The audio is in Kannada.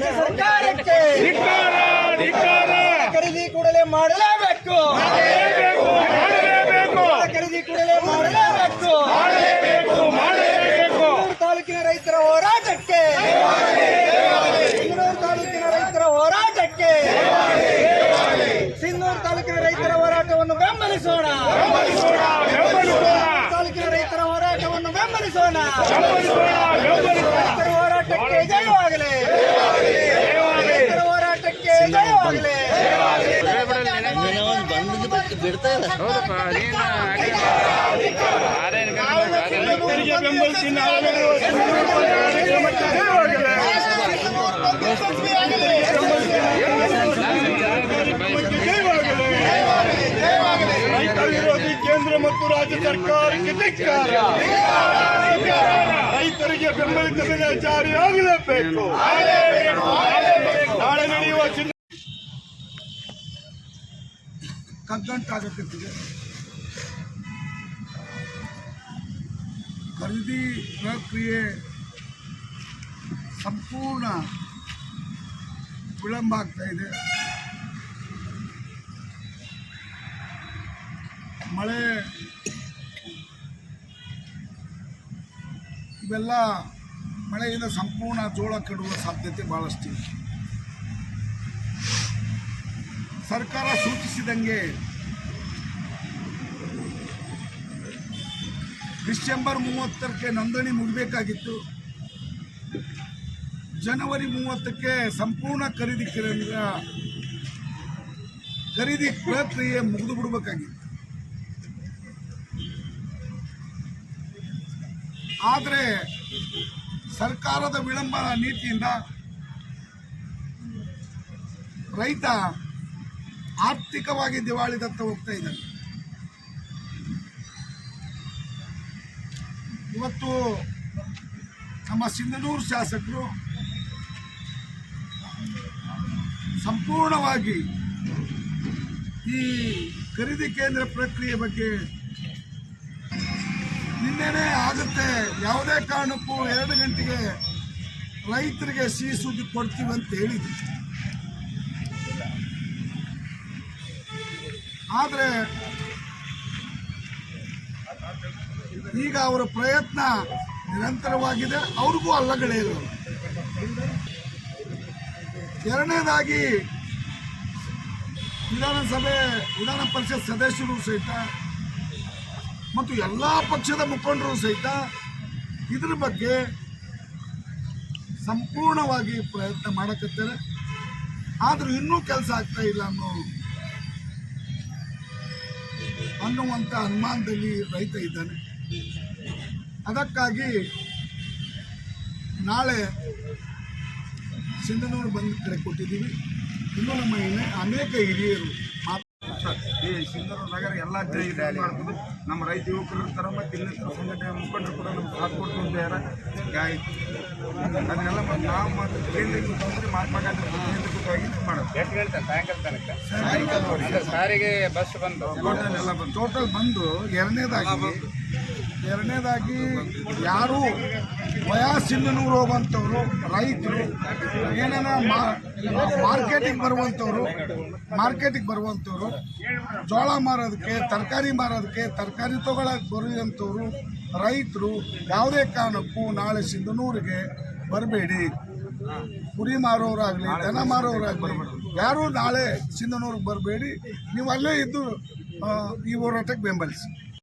ರಾಜ್ಯ ಸರ್ಕಾರಕ್ಕೆ ಖರೀದಿ ಕೂಡಲೇ ಮಾಡಲೇಬೇಕು. ಖರೀದಿ ಕೂಡಲೇ ಮಾಡಲೇಬೇಕು. ತಾಲೂಕಿನ ರೈತರ ಹೋರಾಟಕ್ಕೆ. ಬೆಂಗಳೂರು ತಾಲೂಕಿನ ರೈತರ ಹೋರಾಟಕ್ಕೆ. ಸಿಂಧೂರು ತಾಲೂಕಿನ ರೈತರ ಹೋರಾಟವನ್ನು ಬೆಂಬಲಿಸೋಣ. ತಾಲೂಕಿನ ರೈತರ ಹೋರಾಟವನ್ನು ಬೆಂಬಲಿಸೋಣ. ರೈತರ ಹೋರಾಟಕ್ಕೆ ಜಯವಾಗಲಿ. ಹೋರಾಟಕ್ಕೆ ಜಯವಾಗಲಿ ರೈತರಿಗೆ ಬೆಂಬಲಿಸಿ ನಾವೆಲ್ಲರೂ ಕಾರ್ಯಕ್ರಮಕ್ಕೆ ಜಯವಾಗಲಿ. ಜಯವಾಗಲಿ. ರೈತ ವಿರೋಧಿ ಕೇಂದ್ರ ಮತ್ತು ರಾಜ್ಯ ಸರ್ಕಾರಕ್ಕೆ ಧಿಕ್ಕಾರ ರೈತರಿಗೆ ಬೆಂಬಲಿತ ಬೆಲೆ ಜಾರಿಯಾಗಲೇಬೇಕು ಕಗ್ಗಂಟಾಗತ್ತಿದೆ ಖರೀದಿ ಪ್ರಕ್ರಿಯೆ ಸಂಪೂರ್ಣ ವಿಳಂಬ ಆಗ್ತಾ ಇದೆ. ಮಳೆ, ಇವೆಲ್ಲ ಮಳೆಯಿಂದ ಸಂಪೂರ್ಣ ಜೋಳ ಕೆಡುವ ಸಾಧ್ಯತೆ ಭಾಳಷ್ಟಿದೆ ಸರ್ಕಾರ ಸೂಚಿಸಿದಂಗೆ ಡಿಸೆಂಬರ್ ಮೂವತ್ತಕ್ಕೆ ನೋಂದಣಿ ಮುಗಬೇಕಾಗಿತ್ತು. ಜನವರಿ ಮೂವತ್ತಕ್ಕೆ ಸಂಪೂರ್ಣ ಖರೀದಿ ಖರೀದಿ ಪ್ರಕ್ರಿಯೆ ಮುಗಿದು ಬಿಡಬೇಕಾಗಿತ್ತು. ಆದರೆ ಸರ್ಕಾರದ ವಿಳಂಬ ನೀತಿಯಿಂದ ರೈತ ಆರ್ಥಿಕವಾಗಿ ದಿವಾಳಿದತ್ತ ಹೋಗ್ತಾ ಇದ್ದಾರೆ ಇವತ್ತು ನಮ್ಮ ಸಿಂಧನೂರು ಶಾಸಕರು ಸಂಪೂರ್ಣವಾಗಿ ಈ ಖರೀದಿ ಕೇಂದ್ರ ಪ್ರಕ್ರಿಯೆ ಬಗ್ಗೆ ನಿನ್ನೆನೇ ಆಗುತ್ತೆ. ಯಾವುದೇ ಕಾರಣಕ್ಕೂ ಎರಡು ಗಂಟೆಗೆ ರೈತರಿಗೆ ಸಿಹಿ ಸುದ್ದಿ ಕೊಡ್ತೀವಿ ಅಂತ ಹೇಳಿದ್ರು. ಆದರೆ ಈಗ ಅವರ ಪ್ರಯತ್ನ ನಿರಂತರವಾಗಿದೆ, ಅವ್ರಿಗೂ ಅಲ್ಲಗಳೇ ಇಲ್ಲ ಎರಡನೇದಾಗಿ ವಿಧಾನಸಭೆ, ವಿಧಾನ ಪರಿಷತ್ ಸದಸ್ಯರು ಸಹಿತ ಮತ್ತು ಎಲ್ಲ ಪಕ್ಷದ ಮುಖಂಡರು ಸಹಿತ ಇದ್ರ ಬಗ್ಗೆ ಸಂಪೂರ್ಣವಾಗಿ ಪ್ರಯತ್ನ ಮಾಡಕತ್ತಾರೆ. ಆದರೂ ಇನ್ನೂ ಕೆಲಸ ಆಗ್ತಾ ಇಲ್ಲ ಅನ್ನೋ ಅನ್ನುವಂಥ ಅನುಮಾನದಲ್ಲಿ ರೈತ ಇದ್ದಾನೆ. ಅದಕ್ಕಾಗಿ ನಾಳೆ ಸಿಂಧನೂರು ಬಂದ ಕಡೆ ಕೊಟ್ಟಿದ್ದೀವಿ. ಇನ್ನೂ ನಮ್ಮ ಅನೇಕ ಹಿರಿಯರು ಈ ಸಿಂಧೂರು ನಗರ ಎಲ್ಲ ಮಾಡ್ಬೋದು. ನಮ್ಮ ರೈತ ಯುವಕರು ಇರ್ತಾರ ಮತ್ತು ಇನ್ನಿತರ ಸಂಘಟನೆ ಮುಖಂಡರು ಕೂಡ ನಮ್ಗೆ ಸಾಥ್ ಕೊಡ್ತು ಗಾಯ ಅದನ್ನೆಲ್ಲ ಮತ್ತು ನಾವು ಮತ್ತು ಕೇಂದ್ರ ಮುಖ್ಯಮಂತ್ರಿ ಮಹಾತ್ಮ ಗಾಂಧಿ ಕೇಂದ್ರೀಕೃತವಾಗಿ ಮಾಡೋದು. ಸಾರಿಗೆ ಬಸ್ ಬಂದು. ಟೋಟಲ್ ಎಲ್ಲ ಬಂದು. ಟೋಟಲ್ ಬಂದು ಎರಡನೇದಾಗಿ ಎರಡನೇದಾಗಿ ಯಾರು ವಯಸ್ಸಿಂದನೂರು ಹೋಗುವಂಥವ್ರು ರೈತರು ಏನೇನ ಮಾರ್ಕೆಟಿಗೆ ಬರುವಂಥವ್ರು ಮಾರ್ಕೆಟಿಗೆ ಬರುವಂಥವ್ರು, ಜೋಳ ಮಾರೋದಕ್ಕೆ, ತರಕಾರಿ ಮಾರೋದಕ್ಕೆ, ತರಕಾರಿ ತಗೊಳಕ್ಕೆ ಬರುವಂಥವ್ರು, ರೈತರು ಯಾವುದೇ ಕಾರಣಕ್ಕೂ ನಾಳೆ ಸಿಂಧನೂರಿಗೆ ಬರಬೇಡಿ. ಕುರಿ ಮಾರೋರಾಗಲಿ, ದನ ಮಾರೋರಾಗಲಿ, ಯಾರೂ ನಾಳೆ ಸಿಂಧನೂರಿಗೆ ಬರಬೇಡಿ. ನೀವು ಅಲ್ಲೇ ಇದ್ದು ಈ ಹೋರಾಟಕ್ಕೆ ಬೆಂಬಲಿಸಿ.